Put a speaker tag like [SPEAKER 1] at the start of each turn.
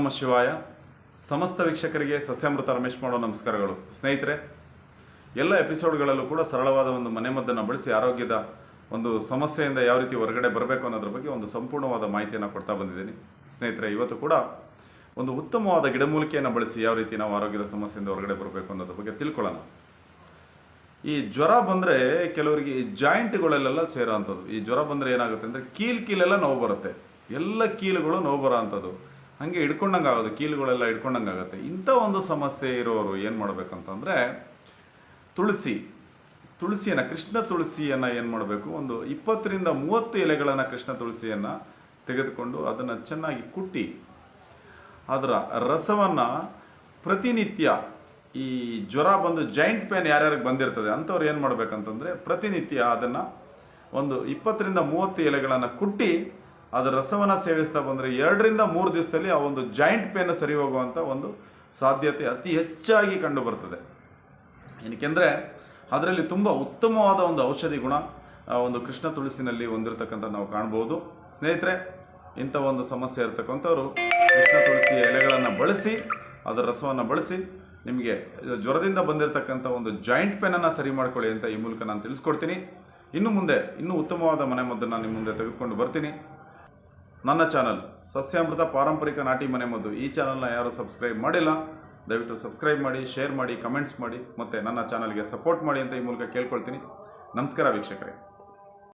[SPEAKER 1] ನಮ ಶಿವಾಯ, ಸಮಸ್ತ ವೀಕ್ಷಕರಿಗೆ ಸಸ್ಯಾಮೃತ ರಮೇಶ್ ಮಾಡೋ ನಮಸ್ಕಾರಗಳು. ಸ್ನೇಹಿತರೆ, ಎಲ್ಲ ಎಪಿಸೋಡ್ಗಳಲ್ಲೂ ಕೂಡ ಸರಳವಾದ ಒಂದು ಮನೆಮದ್ದನ್ನು ಬಳಸಿ ಆರೋಗ್ಯದ ಒಂದು ಸಮಸ್ಯೆಯಿಂದ ಯಾವ ರೀತಿ ಹೊರಗಡೆ ಬರಬೇಕು ಅನ್ನೋದ್ರ ಬಗ್ಗೆ ಒಂದು ಸಂಪೂರ್ಣವಾದ ಮಾಹಿತಿಯನ್ನು ಕೊಡ್ತಾ ಬಂದಿದ್ದೀನಿ. ಸ್ನೇಹಿತರೆ, ಇವತ್ತು ಕೂಡ ಒಂದು ಉತ್ತಮವಾದ ಗಿಡಮೂಲಿಕೆಯನ್ನು ಬಳಸಿ ಯಾವ ರೀತಿ ನಾವು ಆರೋಗ್ಯದ ಸಮಸ್ಯೆಯಿಂದ ಹೊರಗಡೆ ಬರಬೇಕು ಅನ್ನೋದ್ರ ಬಗ್ಗೆ ತಿಳ್ಕೊಳ್ಳೋಣ. ಈ ಜ್ವರ ಬಂದರೆ ಕೆಲವರಿಗೆ ಈ ಜಾಯಿಂಟ್ಗಳಲ್ಲೆಲ್ಲ ಸೇರೋ ಅಂಥದ್ದು ಈ ಜ್ವರ ಬಂದರೆ ಏನಾಗುತ್ತೆ ಅಂದರೆ ಕೀಲ್ ಕೀಲೆಲ್ಲ ನೋವು ಬರುತ್ತೆ. ಎಲ್ಲ ಕೀಲುಗಳು ನೋವು ಬರೋ ಅಂಥದ್ದು ಹಾಗೆ ಹಿಡ್ಕೊಂಡಂಗೆ ಆಗೋದು, ಕೀಲುಗಳೆಲ್ಲ ಹಿಡ್ಕೊಂಡಂಗೆ ಆಗುತ್ತೆ. ಇಂಥ ಒಂದು ಸಮಸ್ಯೆ ಇರೋರು ಏನು ಮಾಡಬೇಕಂತಂದರೆ, ತುಳಸಿ. ತುಳಸಿಯನ್ನು, ಕೃಷ್ಣ ತುಳಸಿಯನ್ನು ಏನು ಮಾಡಬೇಕು? ಒಂದು ಇಪ್ಪತ್ತರಿಂದ ಮೂವತ್ತು ಎಲೆಗಳನ್ನು ಕೃಷ್ಣ ತುಳಸಿಯನ್ನು ತೆಗೆದುಕೊಂಡು ಅದನ್ನು ಚೆನ್ನಾಗಿ ಕುಟ್ಟಿ, ಅದರ ರಸವನ್ನು ಪ್ರತಿನಿತ್ಯ ಈ ಜ್ವರ ಬಂದು, ಜಾಯಿಂಟ್ ಪೇನ್ ಯಾರ್ಯಾರಿಗೆ ಬಂದಿರ್ತದೆ, ಅಂಥವ್ರು ಏನು ಮಾಡಬೇಕಂತಂದರೆ, ಪ್ರತಿನಿತ್ಯ ಅದನ್ನು ಒಂದು ಇಪ್ಪತ್ತರಿಂದ ಮೂವತ್ತು ಎಲೆಗಳನ್ನು ಕುಟ್ಟಿ ಅದರ ರಸವನ್ನು ಸೇವಿಸ್ತಾ ಬಂದರೆ ಎರಡರಿಂದ ಮೂರು ದಿವಸದಲ್ಲಿ ಆ ಒಂದು ಜಾಯಿಂಟ್ ಪೇನ್ ಸರಿ ಹೋಗುವಂಥ ಒಂದು ಸಾಧ್ಯತೆ ಅತಿ ಹೆಚ್ಚಾಗಿ ಕಂಡು ಬರ್ತದೆ. ಏನಕ್ಕೆಂದರೆ ಅದರಲ್ಲಿ ತುಂಬ ಉತ್ತಮವಾದ ಒಂದು ಔಷಧಿ ಗುಣ ಒಂದು ಕೃಷ್ಣ ತುಳಸಿನಲ್ಲಿ ಹೊಂದಿರತಕ್ಕಂಥ ನಾವು ಕಾಣ್ಬೋದು. ಸ್ನೇಹಿತರೆ, ಇಂಥ ಒಂದು ಸಮಸ್ಯೆ ಇರತಕ್ಕಂಥವ್ರು ಕೃಷ್ಣ ತುಳಸಿಯ ಎಲೆಗಳನ್ನು ಬಳಸಿ, ಅದರ ರಸವನ್ನು ಬಳಸಿ, ನಿಮಗೆ ಜ್ವರದಿಂದ ಬಂದಿರತಕ್ಕಂಥ ಒಂದು ಜಾಯಿಂಟ್ ಪೇನನ್ನು ಸರಿ ಮಾಡ್ಕೊಳ್ಳಿ ಅಂತ ಈ ಮೂಲಕ ನಾನು ತಿಳಿಸ್ಕೊಡ್ತೀನಿ. ಇನ್ನು ಮುಂದೆ ಇನ್ನೂ ಉತ್ತಮವಾದ ಮನೆಮದ್ದನ್ನು ನಿಮ್ಮ ಮುಂದೆ ತೆಗೆದುಕೊಂಡು ಬರ್ತೀನಿ. ನನ್ನ ಚಾನಲ್ ಸಸ್ಯಾಮೃತ ಪಾರಂಪರಿಕ ನಾಟಿ ಮನೆ ಮದ್ದು. ಈ ಚಾನಲ್ನ ಯಾರು ಸಬ್ಸ್ಕ್ರೈಬ್ ಮಾಡಿಲ್ಲ, ದಯವಿಟ್ಟು ಸಬ್ಸ್ಕ್ರೈಬ್ ಮಾಡಿ, ಶೇರ್ ಮಾಡಿ, ಕಮೆಂಟ್ಸ್ ಮಾಡಿ, ಮತ್ತು ನನ್ನ ಚಾನಲ್ಗೆ ಸಪೋರ್ಟ್ ಮಾಡಿ ಅಂತ ಈ ಮೂಲಕ ಕೇಳ್ಕೊಳ್ತೀನಿ. ನಮಸ್ಕಾರ ವೀಕ್ಷಕರೇ.